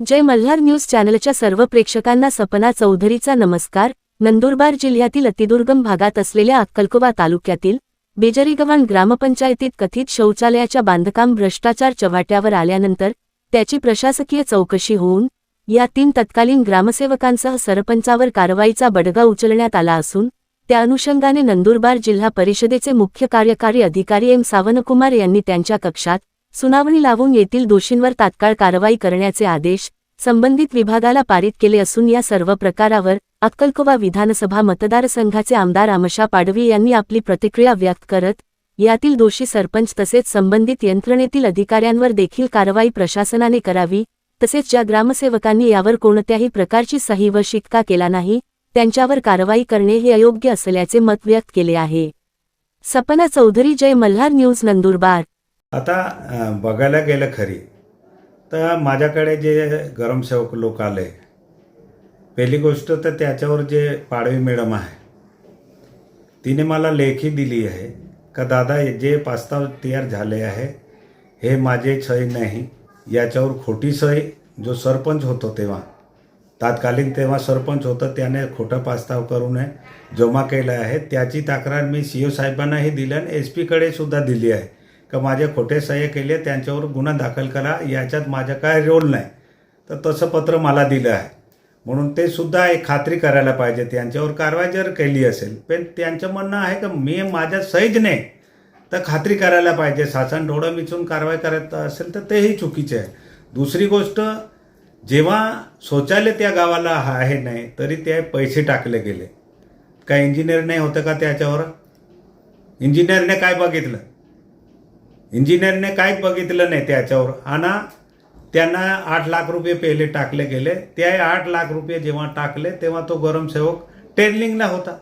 जय Malhar news चॅनलच्या सर्व प्रेक्षकांना सपना चौधरीचा नमस्कार. नंदुरबार जिल्ह्यातील अतिदुर्गम भागात असलेल्या अक्कलकोबा तालुक्यातील बेजरीगव्हाण ग्रामपंचायतीत कथित शौचालयाच्या बांधकाम भ्रष्टाचार चव्हाट्यावर आल्यानंतर त्याची प्रशासकीय चौकशी होऊन या तीन तत्कालीन ग्रामसेवकांसह सरपंचावर कारवाईचा बडगा उचलण्यात आला असून त्या अनुषंगाने नंदुरबार जिल्हा परिषदेचे मुख्य कार्यकारी अधिकारी एम सावनकुमार यांनी त्यांच्या कक्षात सुनावणी लावून येथील दोषींवर तात्काळ कारवाई करण्याचे आदेश संबंधित विभागाला पारित केले असून या सर्व प्रकारावर अक्कलकोवा विधानसभा मतदारसंघाचे आमदार आमशा पाडवी यांनी आपली प्रतिक्रिया व्यक्त करत यातील दोषी सरपंच तसेच संबंधित यंत्रणेतील अधिकाऱ्यांवर देखील कारवाई प्रशासनाने करावी तसेच ज्या ग्रामसेवकांनी यावर कोणत्याही प्रकारची सही व शिक्का केला नाही त्यांच्यावर कारवाई करणे हे अयोग्य असल्याचे मत व्यक्त केले आहे. सपना चौधरी जय मल्हार न्यूज नंदुरबार. आता बघायला गेलं खरी तर माझ्याकडे जे गरमसेवक लोक आले पहिली गोष्ट तर त्याच्यावर जे पाडवी मॅडम आहे तिने मला लेखी दिली आहे का दादा जे पास्ताव तयार झाले आहे हे माझे सही नाही याच्यावर खोटी सही जो सरपंच होतो तेव्हा तात्कालीन तेव्हा सरपंच होतं त्याने खोटा पास्ताव करून जमा केला आहे त्याची तक्रार मी सी ओ साहेबांनाही दिली आणि एस पीकडे सुद्धा दिली आहे. का माझे खोटे सह्य केले त्यांच्यावर गुन्हा दाखल करा याच्यात माझा काय रोल नाही. तर तसं पत्र मला दिलं आहे. म्हणून ते सुद्धा एक खात्री करायला पाहिजे. त्यांच्यावर कारवाई जर केली असेल पण त्यांचं म्हणणं आहे का मी माझ्या सहीच नाही तर खात्री करायला पाहिजे. शासन डोळं मिचून कारवाई करत असेल तर तेही चुकीचे आहे. दुसरी गोष्ट जेव्हा शौचालय त्या गावाला आहे नाही तरी ते पैसे टाकले गेले. काय इंजिनियर नाही होतं का त्याच्यावर? इंजिनियरने काय बघितलं? इंजिनियरने काहीच बघितलं नाही त्याच्यावर. आणि त्यांना आठ लाख रुपये पहिले टाकले गेले. त्या आठ लाख रुपये जेव्हा टाकले तेव्हा तो गरमसेवक ट्रेनिंगला होता.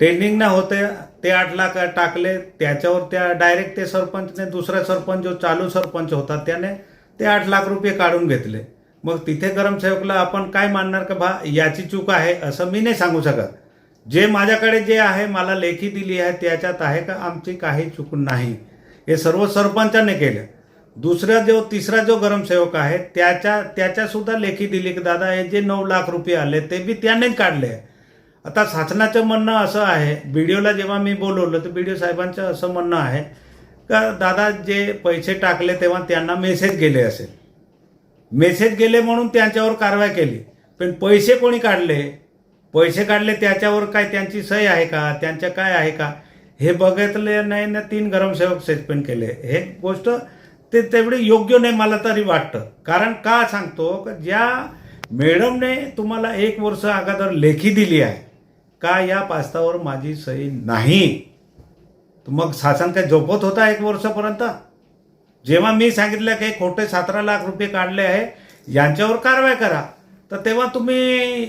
ट्रेनिंगला होते ते आठ लाख टाकले. त्याच्यावर त्या डायरेक्ट ते सरपंचने दुसरा सरपंच जो चालू सरपंच होता त्याने ते आठ लाख रुपये काढून घेतले. मग तिथे गरमसेवकला आपण काय मानणार का भा याची चूक आहे असं मी नाही सांगू शकत. जे माझ्याकडे जे आहे मला लेखी दिली आहे त्याच्यात आहे का आमची काही चूक नाही? हे सर्व सरपंचाने केलं. दुसरा जो तिसरा जो गरमसेवक आहे त्याच्या त्याच्यासुद्धा लेखी दिली की दादा हे जे नऊ लाख रुपये आले ते बी त्यानेच काढले. आता शासनाचं म्हणणं असं आहे बी जेव्हा मी बोलवलं तर बी डी साहेबांचं असं म्हणणं आहे का दादा जे पैसे टाकले तेव्हा त्यांना मेसेज गेले असेल. मेसेज गेले म्हणून त्यांच्यावर कारवाई केली. पण पैसे कोणी काढले? पैसे काढले त्याच्यावर काय त्यांची सही आहे का? त्यांच्या काय आहे का? हे बघितले नाही ना तीन गरमसेवक सस्पेंड केले. हे गोष्ट ते तेवढी योग्य नाही मला तरी वाटतं. कारण का सांगतो का ज्या मॅडमने तुम्हाला एक वर्ष अगोदर लेखी दिली आहे का या पास्तावर माझी सही नाही? मग शासन काय झोपत होता एक वर्षापर्यंत? जेव्हा मी सांगितलं की खोटे सतरा लाख रुपये काढले आहे यांच्यावर कारवाई करा. तर तेव्हा तुम्ही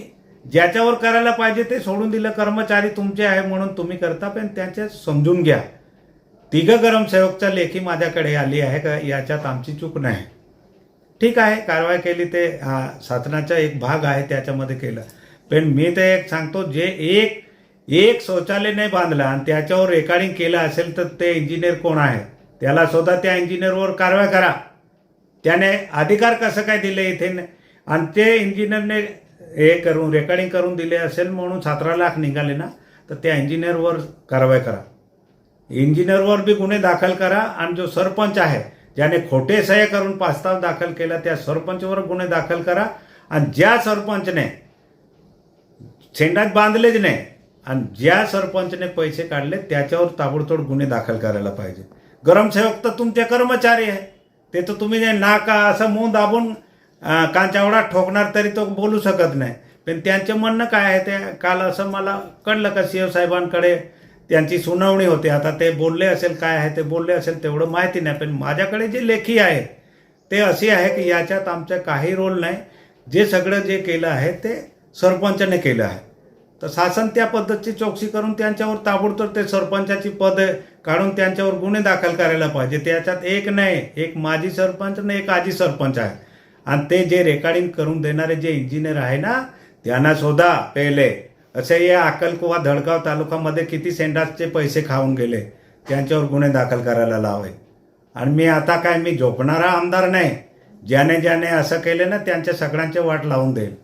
ज्याच्यावर करायला पाहिजे ते सोडून दिलं. कर्मचारी तुमचे आहे म्हणून तुम्ही करता पण त्यांचे समजून घ्या. तिघं गरमसेवकच्या लेखी माझ्याकडे आली आहे का याच्यात आमची चूक नाही. ठीक आहे कारवाई केली ते हा, साधनाचा एक भाग आहे त्याच्यामध्ये केलं. पण मी ते एक सांगतो जे एक एक शौचालय नाही बांधलं आणि त्याच्यावर रेकॉर्डिंग केलं असेल तर ते इंजिनियर कोण आहे? त्याला स्वतः त्या इंजिनियरवर कारवाई करा. त्याने अधिकार कसं काय दिले इथे? आणि ते इंजिनियरने हे करून रेकॉर्डिंग करून दिले असेल म्हणून सतरा लाख निघाले ना तर त्या इंजिनियरवर कारवाई करा. इंजिनियरवर बी गुन्हे दाखल करा आणि जो सरपंच आहे ज्याने खोटे सह्य करून प्रस्ताव दाखल केला त्या सरपंचवर गुन्हे दाखल करा आणि ज्या सरपंचने शेंडात बांधलेच नाही आणि ज्या सरपंचने पैसे काढले त्याच्यावर ताबडतोड गुन्हे दाखल करायला पाहिजे. गरमसेवक तर तुमचे कर्मचारी आहे ते तर तुम्ही जे नाका असं मुंह दाबून कांचावडा ठोकणार तरी तो बोलू शकत नाही. पण त्यांचं म्हणणं काय आहे ते काल असं मला कळलं का सी साहेबांकडे? त्यांची सुनावणी होते. आता ते बोलले असेल काय आहे ते बोलले असेल तेवढं माहिती नाही. पण माझ्याकडे जे लेखी आहे ते अशी आहे की याच्यात आमचा काही रोल नाही. जे सगळं जे केलं आहे ते सरपंचाने केलं आहे. तर शासन त्या पद्धतीची चौकशी करून त्यांच्यावर ताबडतोब ते सरपंचाची पद काढून त्यांच्यावर गुन्हे दाखल करायला पाहिजे. त्याच्यात एक नाही एक माजी सरपंच आणि एक आजी सरपंच आहे. आणि ते जे रेकॉर्डिंग करून देणारे जे इंजिनियर आहे ना त्यांना शोधा पहिले. असे या अक्कलकुवा धडगाव तालुकामध्ये किती सेंडासचे पैसे खाऊन गेले त्यांच्यावर गुन्हे दाखल करायला लावे. आणि मी आता काय मी झोपणारा आमदार नाही. ज्याने ज्याने असं केले ना त्यांच्या सगळ्यांचे वाट लावून देईल